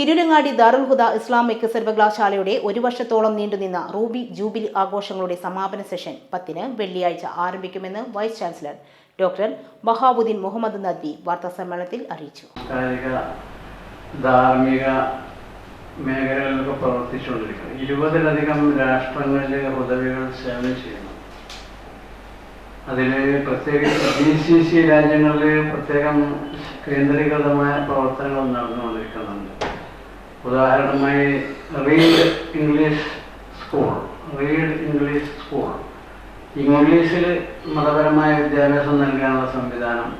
തിരുരങ്ങാടി ദാറുൽ ഹുദ Islamic സർവകലാശാലയുടെ ഒരു വർഷത്തോളം നീണ്ടുനിന്ന റൂബി ജൂബിലി ആഘോഷങ്ങളുടെ സമാപന സെഷൻ പത്തിന് വെള്ളിയാഴ്ച ആരംഭിക്കുമെന്ന് vice chancellor doctor Bahauddeen Muhammad Nadwi വാർത്താസമ്മേളനത്തിൽ അറിയിച്ചു. ധാർമ്മിക മേഖലകളിലൊക്കെ പ്രവർത്തിച്ചുകൊണ്ടിരിക്കുന്നത് ഇരുപതിലധികം രാഷ്ട്രങ്ങളിൽ ഹുദവികൾ സേവനം ചെയ്യുന്നു. അതിൽ പ്രത്യേകിച്ച് ജി സി സി രാജ്യങ്ങളിൽ പ്രത്യേകം കേന്ദ്രീകൃതമായ പ്രവർത്തനങ്ങൾ നടന്നുകൊണ്ടിരിക്കുന്നുണ്ട്. ഉദാഹരണമായി read English school read English school ഇംഗ്ലീഷിൽ മതപരമായ വിദ്യാഭ്യാസം നൽകാനുള്ള സംവിധാനം.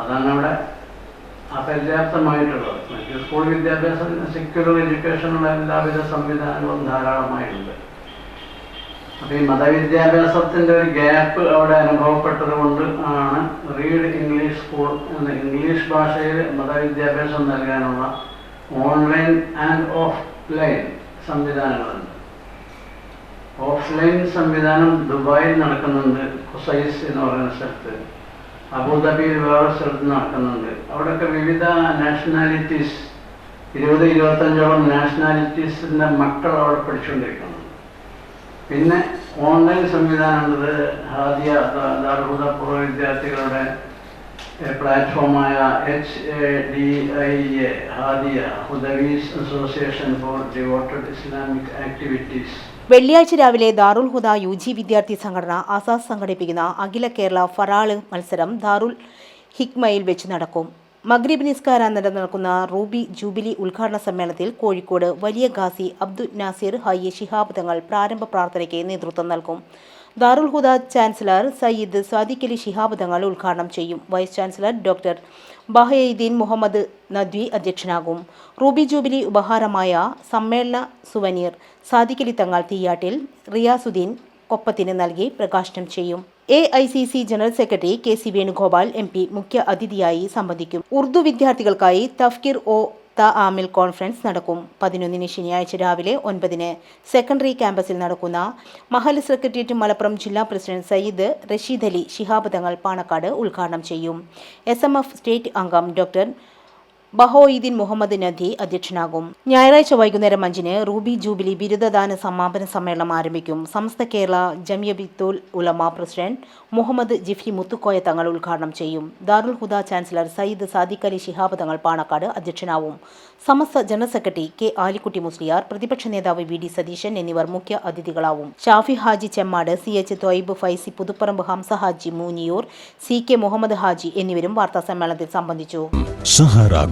അതാണ് അവിടെ അപര്യാപ്തമായിട്ടുള്ളത്. മറ്റ് സ്കൂൾ വിദ്യാഭ്യാസം സെക്യുലർ എഡ്യൂക്കേഷനുള്ള എല്ലാവിധ സംവിധാനങ്ങളും ധാരാളമായിട്ടുണ്ട്. അപ്പോൾ ഈ മതവിദ്യാഭ്യാസത്തിന്റെ ഒരു ഗ്യാപ്പ് അവിടെ അനുഭവപ്പെട്ടത് കൊണ്ട് ആണ് റീഡ് ഇംഗ്ലീഷ് സ്കൂൾ എന്ന ഇംഗ്ലീഷ് ഭാഷയിൽ മതവിദ്യാഭ്യാസം നൽകാനുള്ള ഓൺലൈൻ ആൻഡ് ഓഫ് ലൈൻ സംവിധാനങ്ങളുണ്ട് ഓഫ്ലൈൻ സംവിധാനം ദുബായിൽ നടക്കുന്നുണ്ട് ഖുസൈസ് എന്ന് പറയുന്ന സ്ഥലത്ത് അബുദാബിയിൽ വേറെ സ്ഥലത്ത് നടക്കുന്നുണ്ട് അവിടെയൊക്കെ വിവിധ നാഷണാലിറ്റീസ് ഇരുപത് ഇരുപത്തഞ്ചോളം നാഷണാലിറ്റീസിന്റെ മക്കൾ അവിടെ പഠിച്ചുകൊണ്ടിരിക്കുന്നു പിന്നെ ഓൺലൈൻ സംവിധാനമുള്ളത് ഹാദിയ ദാർഹുദ പൂർവ വിദ്യാർത്ഥികളുടെ പ്ലാറ്റ്ഫോമായ H A D I A Hadia Hudawis association for devoted Islamic activities. വെള്ളിയാഴ്ച രാവിലെ ദാറുൽ ഹുദ യു ജി വിദ്യാർത്ഥി സംഘടന ആസാസ് സംഘടിപ്പിക്കുന്ന അഖില കേരള ഫറാൾ മത്സരം ദാറുൽ ഹിക്മയിൽ വെച്ച് നടക്കും. മഗ്രിബ് നിസ്കാരാനന്തരം നടക്കുന്ന റൂബി ജൂബിലി ഉദ്ഘാടന സമ്മേളനത്തിൽ കോഴിക്കോട് വലിയ ഖാസി അബ്ദുൽ നാസിർ ഹയ്യ ശിഹാബ് തങ്ങൾ പ്രാരംഭ പ്രാർത്ഥനയ്ക്ക് നേതൃത്വം നൽകും. ദാറുൽ ഹുദ ചാൻസലർ സയ്യിദ് സാദിഖ് അലി ശിഹാബ് തങ്ങൾ ഉദ്ഘാടനം ചെയ്യും. Vice chancellor doctor Bahauddeen Muhammad Nadvi അധ്യക്ഷനാകും. Ruby jubilee ഉപഹാരമായ സമ്മേളന സുവനീർ സാദിഖ് അലി തങ്ങൾ തീയാട്ടിൽ റിയാസുദ്ദീൻ കൊപ്പത്തിന് നൽകി പ്രകാശനം ചെയ്യും. A I C C general secretary K C Venugopal M P മുഖ്യ അതിഥിയായി സംബന്ധിക്കും. ഉറുദു വിദ്യാർത്ഥികൾക്കായി തഫ്കിർ ഒ ത ആമിൽ കോൺഫറൻസ് നടക്കും. പതിനൊന്നിന് ശനിയാഴ്ച രാവിലെ ഒൻപതിന് സെക്കൻഡറി ക്യാമ്പസിൽ നടക്കുന്ന മഹൽ സെക്രട്ടേറിയറ്റ് മലപ്പുറം ജില്ലാ പ്രസിഡന്റ് സയ്യിദ് റഷീദ് അലി ശിഹാബ് തങ്ങൾ പാണക്കാട് ഉദ്ഘാടനം ചെയ്യും. എസ് സ്റ്റേറ്റ് അംഗം ഡോക്ടർ ബഹോയിദ്ദീൻ മുഹമ്മദ് നദി അധ്യക്ഷനാകും. ഞായറാഴ്ച വൈകുന്നേരം അഞ്ചിന് റൂബി ജൂബിലി ബിരുദദാന സമാപന സമ്മേളനം ആരംഭിക്കും. സമസ്ത കേരള ജമിയബിത്തുൽ ഉലമ പ്രസിഡന്റ് മുഹമ്മദ് ജിഫി മുത്തുക്കോയ തങ്ങൾ ഉദ്ഘാടനം ചെയ്യും. Darul Huda chancellor Sayyid Sadiq Ali Shihab Thangal Panakkad അധ്യക്ഷനാവും. Samastha general secretary K Alikutty Musliyar പ്രതിപക്ഷ നേതാവ് വി ഡി സതീശൻ എന്നിവർ മുഖ്യ അതിഥികളാവും. Shafi Haji Chemmad C H Thoyyib Faizy Puthuparamba Hamza Haji Mooniyur C K Muhammad Haji എന്നിവരും വാർത്താ സമ്മേളനത്തിൽ സംബന്ധിച്ചു.